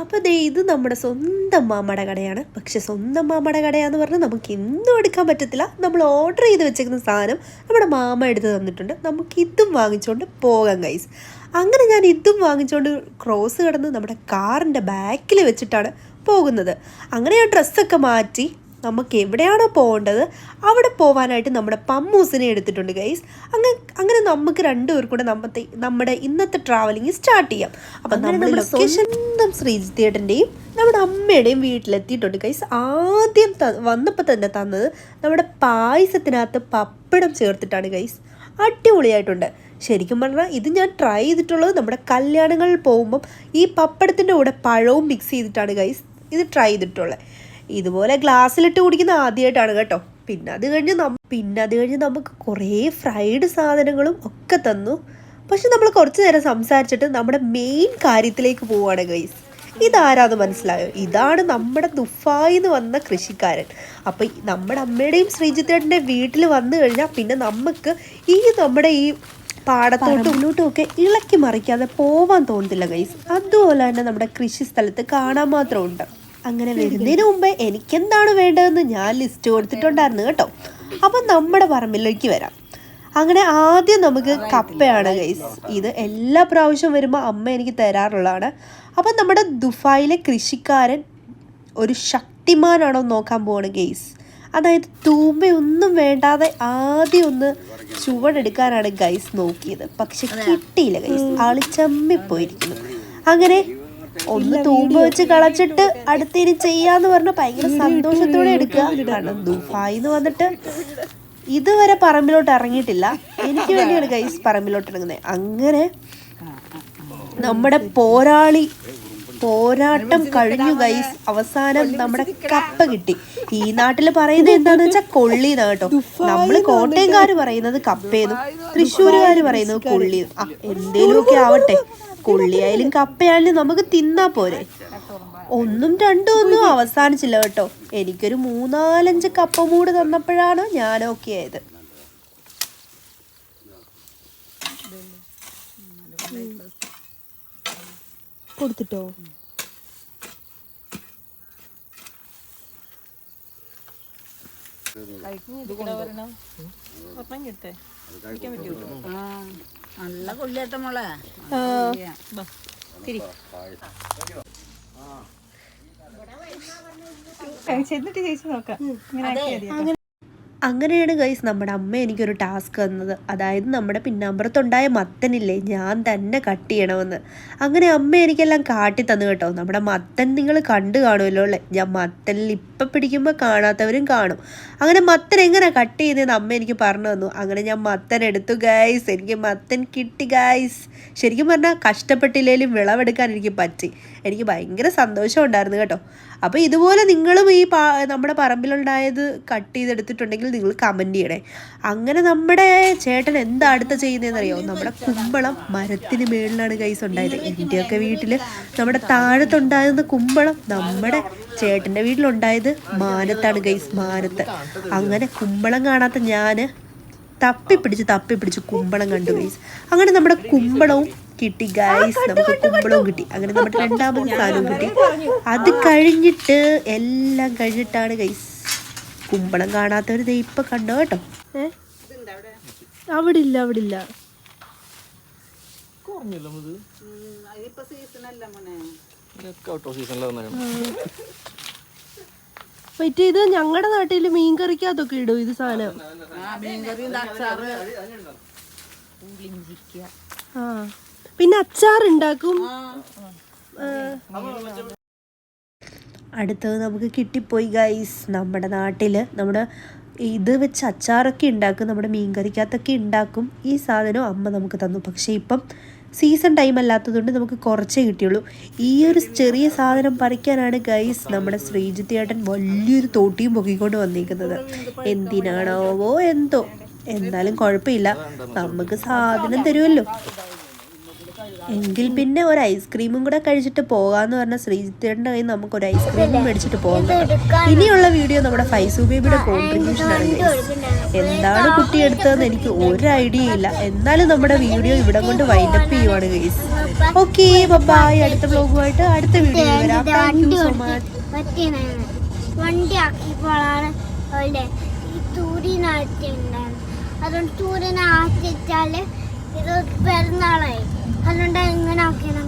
അപ്പോൾ ദേ ഇത് നമ്മുടെ സ്വന്തം മാമയുടെ കടയാണ്. പക്ഷെ സ്വന്തം മാമയുടെ കടയാന്ന് പറഞ്ഞാൽ നമുക്ക് എന്നും എടുക്കാൻ പറ്റത്തില്ല. നമ്മൾ ഓർഡർ ചെയ്ത് വെച്ചേക്കുന്ന സാധനം നമ്മുടെ മാമ എടുത്ത് തന്നിട്ടുണ്ട്. നമുക്ക് ഇതും വാങ്ങിച്ചുകൊണ്ട് പോകാം ഗൈസ് അങ്ങനെ ഞാൻ ഇതും വാങ്ങിച്ചുകൊണ്ട് ക്രോസ് കടന്ന് നമ്മുടെ കാറിന്റെ ബാക്കിൽ വെച്ചിട്ടാണ് പോകുന്നത്. അങ്ങനെ ഞാൻ ഡ്രസ്സൊക്കെ മാറ്റി നമുക്ക് എവിടെയാണോ പോകേണ്ടത് അവിടെ പോകാനായിട്ട് നമ്മുടെ പമ്മൂസിനെ എടുത്തിട്ടുണ്ട് ഗൈസ് അങ്ങനെ അങ്ങനെ നമുക്ക് രണ്ടുപേർ കൂടെ നമ്മത്തെ നമ്മുടെ ഇന്നത്തെ ട്രാവലിംഗ് സ്റ്റാർട്ട് ചെയ്യാം. അപ്പം നമ്മുടെ ലൊക്കേഷൻ സ്വന്തം ശ്രീജിത്തേട്ടന്റെയും നമ്മുടെ അമ്മയുടെയും വീട്ടിലെത്തിയിട്ടുണ്ട് ഗൈസ് ആദ്യം ത വന്നപ്പോൾ തന്നെ തന്നത് നമ്മുടെ പായസത്തിനകത്ത് പപ്പടം ചേർത്തിട്ടാണ് ഗൈസ് അടിപൊളിയായിട്ടുണ്ട്. ശരിക്കും പറഞ്ഞാൽ ഇത് ഞാൻ ട്രൈ ചെയ്തിട്ടുള്ളത് നമ്മുടെ കല്യാണങ്ങളിൽ പോകുമ്പം ഈ പപ്പടത്തിന്റെ കൂടെ പഴവും മിക്സ് ചെയ്തിട്ടാണ് ഗൈസ് ഇത് ട്രൈ ചെയ്തിട്ടുള്ളത്. ഇതുപോലെ ഗ്ലാസ്സിലിട്ട് കുടിക്കുന്ന ആദ്യമായിട്ടാണ് കേട്ടോ. പിന്നെ അത് കഴിഞ്ഞ് നമ്മ പിന്നെ അത് കഴിഞ്ഞ് നമുക്ക് കുറേ ഫ്രൈഡ് സാധനങ്ങളും ഒക്കെ തന്നു. പക്ഷെ നമ്മൾ കുറച്ച് നേരം സംസാരിച്ചിട്ട് നമ്മുടെ മെയിൻ കാര്യത്തിലേക്ക് പോവുകയാണ് ഗൈസ് ഇതാരാന്ന് മനസ്സിലായോ? ഇതാണ് നമ്മുടെ ദുഫായിന്ന് വന്ന കൃഷിക്കാരൻ. അപ്പം നമ്മുടെ അമ്മയുടെയും ശ്രീജിത്തേട്ടന്റെ വീട്ടിൽ വന്നു കഴിഞ്ഞാൽ പിന്നെ നമുക്ക് ഈ നമ്മുടെ ഈ പാടത്തോട്ടും മുന്നോട്ടും ഒക്കെ ഇളക്കി മറിക്കാതെ പോവാൻ തോന്നത്തില്ല ഗൈസ് അതുപോലെ തന്നെ നമ്മുടെ കൃഷി സ്ഥലത്ത് കാണാൻ മാത്രമുണ്ട്. അങ്ങനെ വരുന്നതിന് മുമ്പേ എനിക്കെന്താണ് വേണ്ടതെന്ന് ഞാൻ ലിസ്റ്റ് കൊടുത്തിട്ടുണ്ടായിരുന്നു കേട്ടോ. അപ്പം നമ്മുടെ പറമ്പിലേക്ക് വരാം. അങ്ങനെ ആദ്യം നമുക്ക് കപ്പയാണ് ഗൈസ് ഇത് എല്ലാ പ്രാവശ്യവും വരുമ്പോൾ അമ്മ എനിക്ക് തരാറുള്ളതാണ്. അപ്പം നമ്മുടെ ദുഫായിലെ കൃഷിക്കാരൻ ഒരു ശക്തിമാനാണോ എന്ന് നോക്കാൻ പോവാണ് ഗെയ്സ് അതായത് തൂമ്പയൊന്നും വേണ്ടാതെ ആദ്യം ഒന്ന് ചുവടെടുക്കാനാണ് ഗൈസ് നോക്കിയത്. പക്ഷെ കിട്ടിയില്ല ഗൈസ് ആൾ ചമ്മിപ്പോയിരിക്കുന്നു. അങ്ങനെ ഒന്ന് തൂമ്പ വെച്ച് കളച്ചിട്ട് അടുത്തിനി ചെയ്യാന്ന് പറഞ്ഞ ഭയങ്കര സന്തോഷത്തോടെ എടുക്കുക. കാരണം ദുബായിന്ന് വന്നിട്ട് ഇതുവരെ പറമ്പിലോട്ട് ഇറങ്ങിയിട്ടില്ല. എനിക്ക് വേണ്ടിയാണ് ഗൈസ് പറമ്പിലോട്ട് ഇറങ്ങുന്നത്. അങ്ങനെ നമ്മുടെ പോരാളി പോരാട്ടം കഴിഞ്ഞു ഗൈസ് അവസാനം നമ്മുടെ കപ്പ കിട്ടി. ഈ നാട്ടിൽ പറയുന്നത് എന്താന്ന് വെച്ചാൽ കൊള്ളി കേട്ടോ. നമ്മൾ കോട്ടയംകാര് പറയുന്നത് കപ്പയെന്നും തൃശ്ശൂരുകാര് പറയുന്നത് കൊള്ളിയെന്നും ആ എന്തേലുമൊക്കെ ആവട്ടെ. കൊള്ളിയായാലും കപ്പയായാലും നമുക്ക് തിന്നാ പോരെ. ഒന്നും രണ്ടും ഒന്നും അവസാനിച്ചില്ല കേട്ടോ. എനിക്കൊരു മൂന്നാലഞ്ച് കപ്പ മൂട് തന്നപ്പോഴാണ് ഞാൻ ഓക്കെ ആയത്. കൊടുത്തിട്ടോ? നല്ല കൊള്ളിയാട്ട മോളെ. ചെന്നിട്ട് ചേച്ചി നോക്കാം. ഇങ്ങനെ. അങ്ങനെയാണ് ഗൈസ് നമ്മുടെ അമ്മ എനിക്കൊരു ടാസ്ക് തന്നത്. അതായത് നമ്മുടെ പിന്നാമ്പുറത്തുണ്ടായ മത്തനില്ലേ ഞാൻ തന്നെ കട്ട് ചെയ്യണമെന്ന്. അങ്ങനെ അമ്മ എനിക്കെല്ലാം കാട്ടി തന്നു കേട്ടോ. നമ്മുടെ മത്തൻ നിങ്ങൾ കണ്ടു കാണുമല്ലോ അല്ലേ? ഞാൻ മത്തനിൽ ഇപ്പം പിടിക്കുമ്പോൾ കാണാത്തവരും കാണും. അങ്ങനെ മത്തൻ എങ്ങനെ കട്ട് ചെയ്യുന്നതെന്ന് അമ്മ എനിക്ക് പറഞ്ഞു തന്നു. അങ്ങനെ ഞാൻ മത്തൻ എടുത്തു ഗൈസ് എനിക്ക് മത്തൻ കിട്ടി ഗൈസ് ശരിക്കും പറഞ്ഞാൽ കഷ്ടപ്പെട്ടില്ലെങ്കിലും വിളവെടുക്കാൻ എനിക്ക് പറ്റി. എനിക്ക് ഭയങ്കര സന്തോഷം ഉണ്ടായിരുന്നു കേട്ടോ. അപ്പോൾ ഇതുപോലെ നിങ്ങളും ഈ പാ നമ്മുടെ പറമ്പിലുണ്ടായത് കട്ട് ചെയ്തെടുത്തിട്ടുണ്ടെങ്കിൽ നിങ്ങൾ കമന്റ് ചെയ്യണേ. അങ്ങനെ നമ്മുടെ ചേട്ടൻ എന്താ അടുത്ത ചെയ്യുന്നതെന്ന് അറിയാമോ നമ്മുടെ കുമ്പളം മരത്തിന് മേളിലാണ് കൈസ് ഉണ്ടായത്. എന്റെയൊക്കെ വീട്ടിൽ നമ്മുടെ താഴത്തുണ്ടായിരുന്ന കുമ്പളം നമ്മുടെ ചേട്ടന്റെ വീട്ടിലുണ്ടായത് മാനത്താണ് ഗൈസ് മാനത്ത്. അങ്ങനെ കുമ്പളം കാണാത്ത ഞാൻ തപ്പിപ്പിടിച്ച് തപ്പിപ്പിടിച്ച് കുമ്പളം കണ്ടു ഗൈസ് അങ്ങനെ നമ്മുടെ കുമ്പളവും കിട്ടി ഗൈസ് നമുക്ക് കുമ്പളവും കിട്ടി. അങ്ങനെ നമ്മുടെ രണ്ടാമത് സാധനവും കിട്ടി. അത് കഴിഞ്ഞിട്ട് എല്ലാം കഴിഞ്ഞിട്ടാണ് ഗൈസ് കുമ്പളം കാണാത്തവർ ദേ ഇപ്പൊ കണ്ടോ കേട്ടോ? ഏ? അവിടെ ഇല്ല അവിടെ ഇല്ല മറ്റേ ഇത് ഞങ്ങളുടെ നാട്ടിൽ മീൻ കറിക്കകത്തൊക്കെ ഇടും ഇത് സാധനം. ആ മീൻകറി അച്ചാറ് ആ. പിന്നെ അച്ചാർ ഉണ്ടാക്കും അടുത്തത് നമുക്ക് കിട്ടിപ്പോയി ഗൈസ് നമ്മുടെ നാട്ടിൽ നമ്മുടെ ഇത് വെച്ച് അച്ചാറൊക്കെ ഉണ്ടാക്കും നമ്മുടെ മീൻകറിക്കകത്തൊക്കെ ഉണ്ടാക്കും. ഈ സാധനം അമ്മ നമുക്ക് തന്നു. പക്ഷേ ഇപ്പം സീസൺ ടൈം അല്ലാത്തതുകൊണ്ട് നമുക്ക് കുറച്ചേ കിട്ടിയുള്ളൂ. ഈ ഒരു ചെറിയ സാധനം പറിക്കാനാണ് ഗൈസ് നമ്മുടെ ശ്രീജിത്ത് ഏട്ടൻ വലിയൊരു തോട്ടിയും പൊക്കിക്കൊണ്ട് വന്നിരിക്കുന്നത്. എന്തിനാണോവോ എന്തോ. എന്നാലും കുഴപ്പമില്ല. നമുക്ക് സാധനം തരുമല്ലോ. എങ്കിൽ പിന്നെ ഒരു ഐസ്ക്രീമും കൂടെ കഴിച്ചിട്ട് പോകാന്ന് പറഞ്ഞ ശ്രീജിത്തേട്ടന്റെ കയ്യിൽ നമുക്ക് ഒരു ഐസ്ക്രീമും മേടിച്ചിട്ട് പോകാം ഇനിയുള്ള വീഡിയോ നമ്മുടെ ഫൈസു ബേബിയുടെ കോൺട്രിബ്യൂഷൻ ആണ് എന്താണ് കുട്ടി എടുത്തതെന്ന് എനിക്ക് ഒരു ഐഡിയ ഇല്ല. എന്നാലും നമ്മുടെ വീഡിയോ ഇവിടെ കൊണ്ട് വൈൻഡപ്പ് ചെയ്യുവാണ് ഗൈസ് ഓക്കെ ബൈ അടുത്ത ബ്ലോഗുമായിട്ട് അടുത്ത വീഡിയോ വരാം. താങ്ക് യു സോ മച്ച് പറ്റിയാണ് വണ്ടി ആക്കിയപ്പോഴാണ് അവളുടെ ഈ ഉണ്ടായിരുന്നു അതുകൊണ്ട് തൂരിനാറ്റിച്ചാൽ ഇത് പെരുന്നാളായി അതുകൊണ്ടാണ് ഇങ്ങനെ ആക്കിയത്